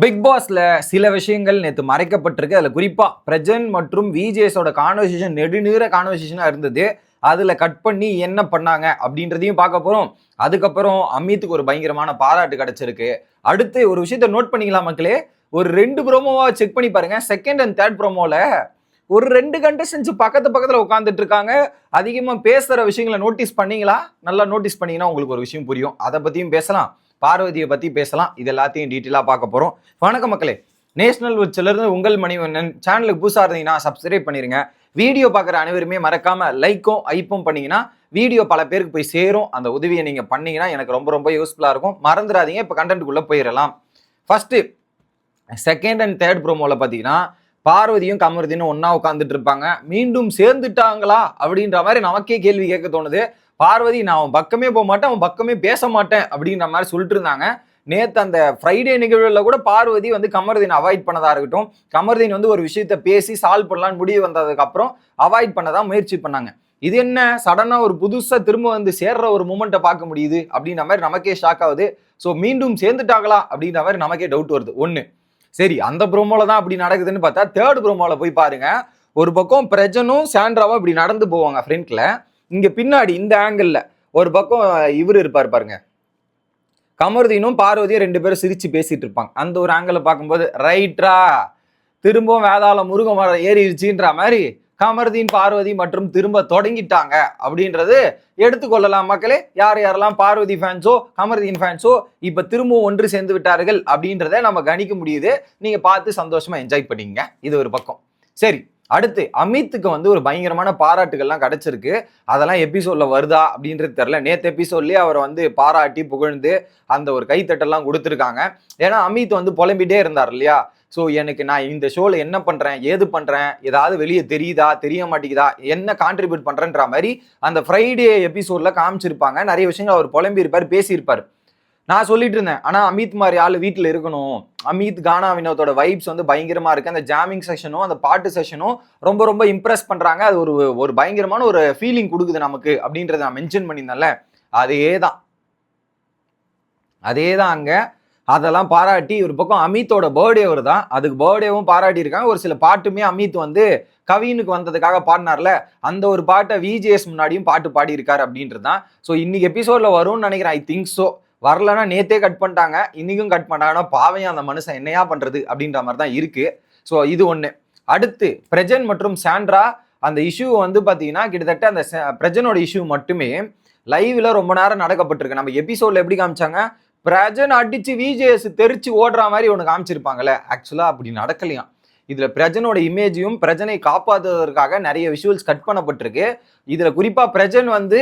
Big பாஸ்ல சில விஷயங்கள் நேற்று மறைக்கப்பட்டிருக்கு. அதில் குறிப்பாக பிரஜன் மற்றும் விஜேஸோட கான்வர்சேஷன் நெடுநீர கான்வர்சேஷனாக இருந்தது. அதில் கட் பண்ணி என்ன பண்ணாங்க அப்படின்றதையும் பார்க்க போகிறோம் அதுக்கப்புறம் அமித்துக்கு ஒரு பயங்கரமான பாராட்டு கிடச்சிருக்கு. அடுத்து ஒரு விஷயத்த நோட் பண்ணிக்கலாம் மக்களே. ஒரு ரெண்டு ப்ரோமோவாக செக் பண்ணி பாருங்க. செகண்ட் அண்ட் தேர்ட் ப்ரோமோவில் ஒரு ரெண்டு கண்டஸ்டன்ஸ் பக்கத்து பக்கத்தில் உட்காந்துட்டு இருக்காங்க அதிகமாக பேசுகிற விஷயங்களை நோட்டீஸ் பண்ணீங்களா? நல்லா நோட்டீஸ் பண்ணீங்கன்னா உங்களுக்கு ஒரு விஷயம் புரியும். அதை பற்றியும் பேசலாம். பார்வதியை பற்றி பேசலாம். இது எல்லாத்தையும் டீட்டெயிலாக பார்க்க போகிறோம் வணக்கம் மக்களே. நேஷனல் உச்சிலிருந்து உங்கள் மணிவண்ணன் சேனலுக்கு புதுசாக இருந்தீங்கன்னா சப்ஸ்கிரைப் பண்ணிருங்க. வீடியோ பார்க்குற அனைவருமே மறக்காம லைக்கும் ஐப்பும் பண்ணீங்கன்னா வீடியோ பல பேருக்கு போய் சேரும். அந்த உதவியை நீங்கள் பண்ணீங்கன்னா எனக்கு ரொம்ப ரொம்ப யூஸ்ஃபுல்லாக இருக்கும். மறந்துடாதீங்க. இப்போ கண்டென்ட்டுக்குள்ளே போயிடலாம். ஃபர்ஸ்ட் செகண்ட் அண்ட் தேர்ட் ப்ரோமோவில் பார்த்தீங்கன்னா பார்வதியும் கமருதினும் ஒன்றா உட்காந்துட்டு இருப்பாங்க. மீண்டும் சேர்ந்துட்டாங்களா? அப்படின்ற மாதிரி நமக்கே கேள்வி கேட்க தோணுது. பார்வதி நான் அவன் பக்கமே போக மாட்டேன் அவன் பக்கமே பேச மாட்டேன் அப்படின்ற மாதிரி சொல்லிட்டு இருந்தாங்க. நேத்து அந்த ஃப்ரைடே நிகழ்வுல கூட பார்வதி வந்து கமர்தீன் அவாய்ட் பண்ணதா இருக்கட்டும் கமர்தீன் வந்து ஒரு விஷயத்த பேசி சால்வ் பண்ணலான்னு முடிவு வந்ததுக்கு அப்புறம் அவாய்ட் பண்ணதான் முயற்சி பண்ணாங்க. இது என்ன? சடனாக ஒரு புதுசாக திரும்ப வந்து சேர்ற ஒரு மூமெண்ட்டை பார்க்க முடியுது அப்படின்ற மாதிரி நமக்கே ஷாக் ஆகுது. ஸோ மீண்டும் சேர்ந்துட்டாங்களா அப்படின்ற மாதிரி நமக்கே டவுட் வருது. ஒன்று சரி அந்த ப்ரோமோல தான் அப்படி நடக்குதுன்னு பார்த்தா தேர்ட் ப்ரோமோல போய் பாருங்க. ஒரு பக்கம் பிரஜனும் சாண்ட்ராவும் இப்படி நடந்து போவாங்க ஃப்ரண்ட்ல இங்க பின்னாடி இந்த ஆங்கிள் ஒரு பக்கம் இவர் இருப்பார் பாருங்க. கமருதீனும் பார்வதியும் ரெண்டு பேரும் சிரிச்சு பேசிட்டு இருப்பாங்க. அந்த ஒரு ஆங்கிளை பார்க்கும்போது ரைட்ரா திரும்பவும் வேதாள முருக மரம் ஏறிடுச்சுன்ற மாதிரி கமருதீன் பார்வதி மற்றும் திரும்ப தொடங்கிட்டாங்க. அப்படின்றது எடுத்துக்கொள்ளலாம் மக்களே. யார் யாரெல்லாம் பார்வதி ஃபேன்ஸோ கமருதீன் ஃபேன்ஸோ இப்போ திரும்பவும் ஒன்று சேர்ந்து விட்டார்கள் அப்படின்றத நம்ம கணிக்க முடியுது. நீங்க பார்த்து சந்தோஷமா என்ஜாய் பண்ணிங்க இது ஒரு பக்கம். சரி. அடுத்து அமித்துக்கு வந்து ஒரு பயங்கரமான பாராட்டுகள்லாம் கிடைச்சிருக்கு. அதெல்லாம் எபிசோட்ல வருதா அப்படின்றது தெரில நேத்து எபிசோட்லேயே அவரை வந்து பாராட்டி புகழ்ந்து அந்த ஒரு கைத்தட்டெல்லாம் கொடுத்துருக்காங்க. ஏன்னா அமித் வந்து புலம்பிட்டே இருந்தார் இல்லையா? ஸோ எனக்கு நான் இந்த ஷோவில் என்ன பண்ணுறேன் ஏது பண்ணுறேன் ஏதாவது வெளியே தெரியுதா? தெரிய மாட்டேங்குதா? என்ன கான்ட்ரிபியூட் பண்ணுறேன்ற மாதிரி அந்த ஃப்ரைடே எபிசோடில் காமிச்சிருப்பாங்க. நிறைய விஷயங்கள் அவர் புலம்பியிருப்பார் பேசியிருப்பார். நான் சொல்லிட்டு இருந்தேன். ஆனால் அமித் மாதிரி ஆள் வீட்டில் இருக்கணும். அமித் கானா வினோத்தோட வைப்ஸ் வந்து பயங்கரமாக இருக்குது அந்த ஜாமிங் செஷனும் அந்த பாட்டு செஷனும் ரொம்ப ரொம்ப இம்ப்ரெஸ் பண்ணுறாங்க அது ஒரு ஒரு பயங்கரமான ஒரு ஃபீலிங் கொடுக்குது நமக்கு அப்படின்றத நான் மென்ஷன் பண்ணியிருந்தேன்ல. அதே தான் அதே தான் அங்கே. அதெல்லாம் பாராட்டி ஒரு பக்கம் அமித்தோட பர்த்டே வருதான். அதுக்கு பர்த்டேவும் பாராட்டியிருக்காங்க ஒரு சில பாட்டுமே அமித் வந்து கவினுக்கு வந்ததுக்காக பாடினார்ல. அந்த ஒரு பாட்டை விஜிஎஸ் முன்னாடியும் பாட்டு பாடியிருக்காரு அப்படின்றது தான் ஸோ இன்னைக்கு எபிசோட்ல வரும்னு நினைக்கிறேன். ஐ திங்க் ஸோ வரலன்னா நேத்தே கட் பண்ணிட்டாங்க இன்னைக்கும் கட் பண்ணாங்கன்னா பாவையும் அந்த மனுஷன் என்னையா பண்ணுறது அப்படின்ற மாதிரி தான் இருக்கு. ஸோ இது ஒன்று அடுத்து பிரஜன் மற்றும் சாண்ட்ரா அந்த இஷ்யூ வந்து பார்த்தீங்கன்னா கிட்டத்தட்ட அந்த ச- பிரஜனோட இஷ்யூ மட்டுமே லைவ்ல ரொம்ப நேரம் நடக்கப்பட்டிருக்கு. நம்ம எபிசோட்ல எப்படி காமிச்சாங்க? பிரஜன் அடிச்சு விஜேஎஸ் தெரிச்சு ஓடுற மாதிரி ஒன்று காமிச்சிருப்பாங்கல்ல. ஆக்சுவலாக அப்படி நடக்கலையாம். இதில் பிரஜனோட இமேஜையும் பிரஜனை காப்பாற்றுவதற்காக நிறைய விஷுவல்ஸ் கட் பண்ணப்பட்டிருக்கு. இதில் குறிப்பாக பிரஜன் வந்து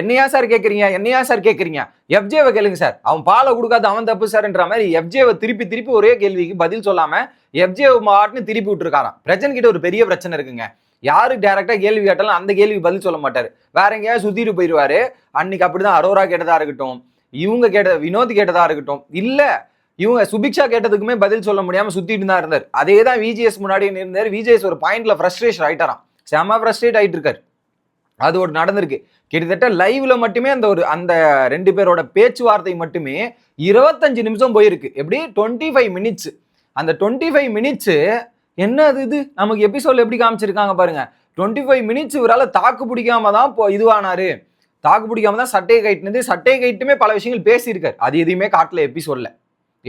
என்னையா சார் கேட்குறீங்க என்னையா சார் கேட்குறீங்க எஃப்ஜேவை கேளுங்க சார் அவன் பாலை கொடுக்காத அவன் தப்பு சார்ன்ற மாதிரி எஃப்ஜேவை திருப்பி திருப்பி ஒரே கேள்விக்கு பதில் சொல்லாமல் எஃப்ஜே மாட்டுன்னு திருப்பி விட்டுருக்காராம். பிரஜன் கிட்ட ஒரு பெரிய பிரச்சனை இருக்குங்க. யாரு டேரெக்டாக கேள்வி கேட்டாலும் அந்த கேள்வி பதில் சொல்ல மாட்டாரு. வேற எங்கேயாவது சுத்திட்டு போயிடுவாரு அன்னைக்கு அப்படிதான் அரோரா கேட்டதா இருக்கட்டும் இவங்க கேட்ட வினோத் கேட்டதா இருக்கட்டும். இல்லை இவங்க சுபிக்ஷா கேட்டதுக்குமே பதில் சொல்ல முடியாம சுத்திட்டு தான் இருந்தார். அதே தான் விஜிஎஸ் முன்னாடி இருந்தார் விஜிஎஸ் ஒரு பாயிண்ட்ல ஃப்ரஸ்ட்ரேஷன் ஆயிட்டாராம். செம ஃப்ரஸ்ட்ரேட் ஆயிட்டு இருக்காரு. அது ஒரு நடந்திருக்கு. கிட்டத்தட்ட லைவ்ல மட்டுமே அந்த ஒரு அந்த ரெண்டு பேரோட பேச்சுவார்த்தை மட்டுமே இருபத்தஞ்சு நிமிஷம் போயிருக்கு. எப்படி? டுவெண்ட்டி ஃபைவ் மினிட்ஸ் அந்த டுவெண்ட்டி ஃபைவ் மினிட்ஸ் என்ன அது இது? நமக்கு எபிசோட் எப்படி காமிச்சிருக்காங்க பாருங்க. டுவெண்ட்டி ஃபைவ் மினிட்ஸ் இவரால் தாக்கு பிடிக்காம தான் இப்போ இதுவானாரு. தாக்கு பிடிக்காம தான் சட்டையை கைட்டினது. சட்டையை கைட்டுமே பல விஷயங்கள் பேசியிருக்காரு. அது எதையுமே காட்டல எபிசோட்ல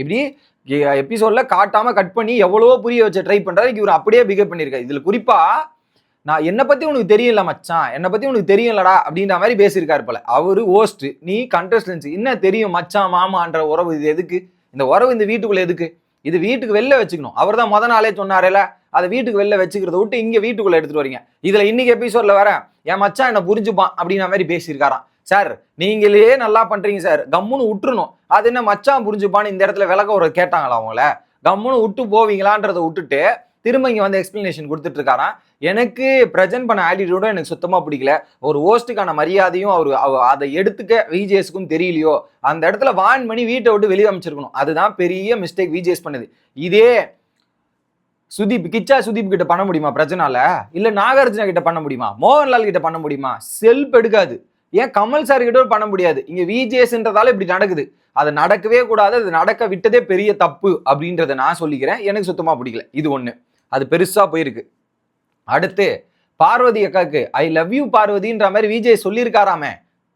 இப்படி எபிசோடில் காட்டாமல் கட் பண்ணி எவ்வளவோ புரிய வச்ச ட்ரை பண்ணுறாரு இவர் அப்படியே பிகப் பண்ணியிருக்காரு. இதில் குறிப்பாக நான் என்னை பற்றி உனக்கு தெரியல மச்சான். என்னை பற்றி உனக்கு தெரியலடா அப்படின்ற மாதிரி பேசியிருக்காரு போல. அவர் ஓஸ்ட்டு நீ கண்டஸ்டன்ஸ் என்ன தெரியும் மச்சான் மாமான்ற உறவு இது எதுக்கு? இந்த உறவு இந்த வீட்டுக்குள்ளே எதுக்கு? இது வீட்டுக்கு வெளில வச்சுக்கணும். அவர் தான் முத நாளே சொன்னாரேல அதை வீட்டுக்கு வெளில வச்சுக்கிறத விட்டு இங்கே வீட்டுக்குள்ளே எடுத்துகிட்டு வரீங்க. இதில் இன்னைக்கு எபிசோடில் வரேன். என் மச்சான் என்னை புரிஞ்சுப்பான் அப்படின்ற மாதிரி பேசியிருக்காராம். சார் நீங்களே நல்லா பண்றீங்க சார். கம்முன்னு விட்டுருணும் அது என்ன மச்சான் புரிஞ்சுப்பான்னு இந்த இடத்துல விளக்க ஒரு கேட்டாங்களா அவங்கள? கம்முன்னு விட்டு போவீங்களான்றதை விட்டுட்டு திரும்ப இங்கே வந்து எக்ஸ்பிளனேஷன் கொடுத்துட்டு இருக்காராம். எனக்கு ப்ரெசென்ட் பண்ண ஆட்டிடியூடும் எனக்கு சுத்தமாக பிடிக்கல. ஒரு ஹோஸ்ட்டுக்கான மரியாதையும் அவர் அவ- அதை எடுத்துக்க விஜேஸ்க்கும் தெரியலையோ அந்த இடத்துல வான் பண்ணி வீட்டை விட்டு வெளியே அமைச்சிருக்கணும். அதுதான் பெரிய மிஸ்டேக் விஜேஸ் பண்ணுது. இதே சுதீப் கிச்சா சுதீப் கிட்ட பண்ண முடியுமா பிரச்சனால இல்லை நாகார்ஜுனா கிட்ட பண்ண முடியுமா? மோகன்லால் கிட்ட பண்ண முடியுமா? செல்ப் எடுக்காது. ஏன் கமல் சார் கிட்ட பண்ண முடியாது? இங்க விஜேஎஸ்ன்றதால இப்படி நடக்குது. அது நடக்கவே கூடாது அது நடக்க விட்டதே பெரிய தப்பு அப்படின்றத நான் சொல்லிக்கிறேன். எனக்கு சுத்தமா பிடிக்கல. இது ஒண்ணு. அது பெருசா போயிருக்கு. அடுத்து பார்வதி அக்காக்கு ஐ லவ் யூ பார்வதின்ற மாதிரி விஜய் சொல்லியிருக்காராமே.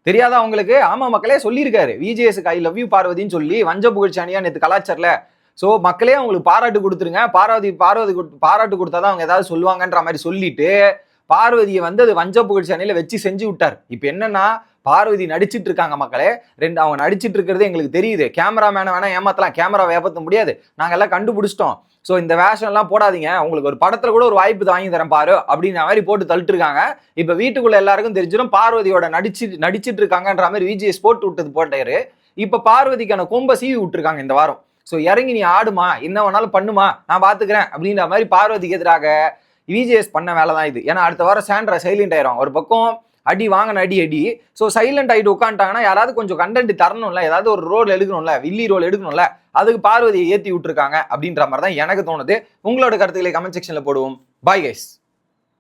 தெரியாதா உங்களுக்கு? ஆமா மக்களே சொல்லியிருக்காரு. விஜேஎஸ்க்கு ஐ லவ் யூ பார்வதின்னு சொல்லி வஞ்ச புகழ்ச்சி அணியா நேற்று கலாச்சாரில் ஸோ மக்களே அவங்களுக்கு பாராட்டு கொடுத்துருங்க. பார்வதி பார்வதி பாராட்டு பாராட்டு கொடுத்தாதான் அவங்க ஏதாவது சொல்லுவாங்கன்ற மாதிரி சொல்லிட்டு பார்வதியை வந்து அது வஞ்ச புகழ் சேனையில் வச்சு செஞ்சு விட்டார். இப்போ என்னன்னா பார்வதி நடிச்சிட்டு இருக்காங்க மக்களே. ரெண்டு அவங்க நடிச்சிட்டு இருக்கிறது எங்களுக்கு தெரியுது. கேமராமேனை வேணா ஏமாத்தலாம். கேமராவை ஏமாற்ற முடியாது. நாங்கள் எல்லாம் கண்டுபிடிச்சிட்டோம். ஸோ இந்த வேஷம் எல்லாம் போடாதீங்க. உங்களுக்கு ஒரு படத்தில் கூட ஒரு வாய்ப்பு வாங்கி தரேன் பாரு அப்படின்ற மாதிரி போட்டு தள்ளிட்டு இருக்காங்க. இப்ப வீட்டுக்குள்ள எல்லாருக்கும் தெரிஞ்சிடும் பார்வதியோட நடிச்சு நடிச்சிட்டு இருக்காங்கன்ற மாதிரி விஜிஎஸ் போட்டு விட்டது போட்டாரு இப்போ பார்வதிக்கான கொம்ப சீவி விட்டுருக்காங்க இந்த வாரம். ஸோ இறங்கி நீ ஆடுமா? என்ன வேணாலும் பண்ணுமா? நான் பார்த்துக்கிறேன் அப்படின்ற மாதிரி பார்வதிக்கு எதிராக விஜிஎஸ் பண்ண வேலை தான் இது. ஏன்னா அடுத்த வாரம் சாண்ட்ரா சைலண்ட் ஆயிரும். ஒரு பக்கம் அடி வாங்கின அடி அடி. ஸோ சைலண்ட் ஆகிட்டு உட்காந்துட்டாங்கன்னா யாராவது கொஞ்சம் கண்டென்ட் தரணும்ல ஏதாவது ஒரு ரோல் எடுக்கணும்ல வில்லி ரோல் எடுக்கணும்ல அதுக்கு பார்வதியை ஏற்றி விட்டுருக்காங்க அப்படின்ற மாதிரி தான் எனக்கு தோணுது. உங்களோட கருத்துக்களை கமெண்ட் செக்ஷனில் போடுவோம். Bye guys